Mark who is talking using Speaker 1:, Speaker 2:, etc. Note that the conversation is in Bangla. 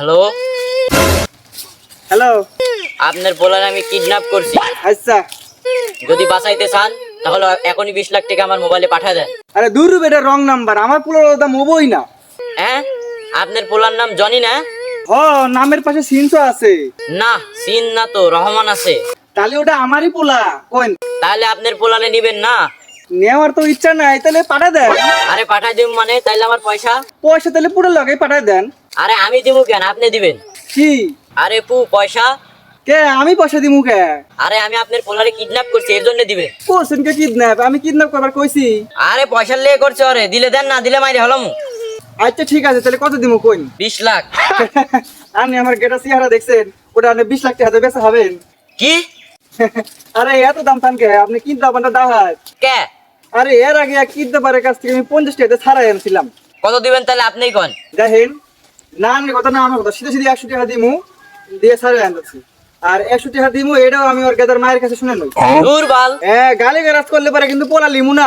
Speaker 1: হ্যালো
Speaker 2: হ্যালো
Speaker 1: আপনার বলার আমি কিডন্যাপ করছি।
Speaker 2: আচ্ছা।
Speaker 1: যদি বাঁচাইতে চান তাহলে এখনই বিশ লাখ টাকা আমার মোবাইলে পাঠা দেন।
Speaker 2: আরে দূর বেটা রং নাম্বার আমার পুরো দাম হবই না।
Speaker 1: হ্যাঁ? আপনার পোলার নাম জনি না?
Speaker 2: হ নামের পাশে সিন সিনসো আছে।
Speaker 1: না সিন না তো রহমান আছে।
Speaker 2: তাহলে ওটা আমারই পোলা। কোন?
Speaker 1: তাহলে আপনার পোলালে নিবেন না।
Speaker 2: নেওয়ার তো ইচ্ছা নাই তাহলে পাঠা দেন।
Speaker 1: আরে পাঠাই দিব মানে তাইলে আমার পয়সা?
Speaker 2: পয়সা তাহলে পুরো লগে পাঠাই দেন।
Speaker 1: আরে আমি দিব কেন? আপনি দিবেন।
Speaker 2: কি?
Speaker 1: আরে পু পয়সা।
Speaker 2: কে? আমি পয়সা দিমু কে?
Speaker 1: আরে আমি আপনার পোলারে কিডন্যাপ করছি এর জন্য দিবে
Speaker 2: কোশ্চেন কে কিডন্যাপ আমি কিডন্যাপ করবার কইছি।
Speaker 1: আরে পয়সা লেগে করছে আরে দিলে দেন না দিলে মাইরে হলাম।
Speaker 2: আচ্ছা ঠিক আছে তাহলে কত দিমু কোন
Speaker 1: বিশ লাখ।
Speaker 2: আমি আমার গেটা চেহারা দেখছেন ওটা আপনি বিশ লাখ টাকা বেচা হবেন।
Speaker 1: কি?
Speaker 2: আরে এত দাম থান কে? আপনি কিনতে পারেন না দাহাত
Speaker 1: কে?
Speaker 2: আরে এর আগে পারে কাছ থেকে আমি পঞ্চাশ টাকাতে ছাড়াই আনছিলাম।
Speaker 1: কত দিবেন তাহলে আপনিই কন?
Speaker 2: দেখেন। না আমি কথা না আমার কথা। সিধে সিধে একশো টাকা দিমু দিয়ে ছাড়াই আনতেছি আর একশো টাকা দিমু এটাও আমি ওর গেদার মায়ের কাছে শুনে নই
Speaker 1: বাল।
Speaker 2: হ্যাঁ গালি গালাজ করলে পারে কিন্তু পোলা লিমু না।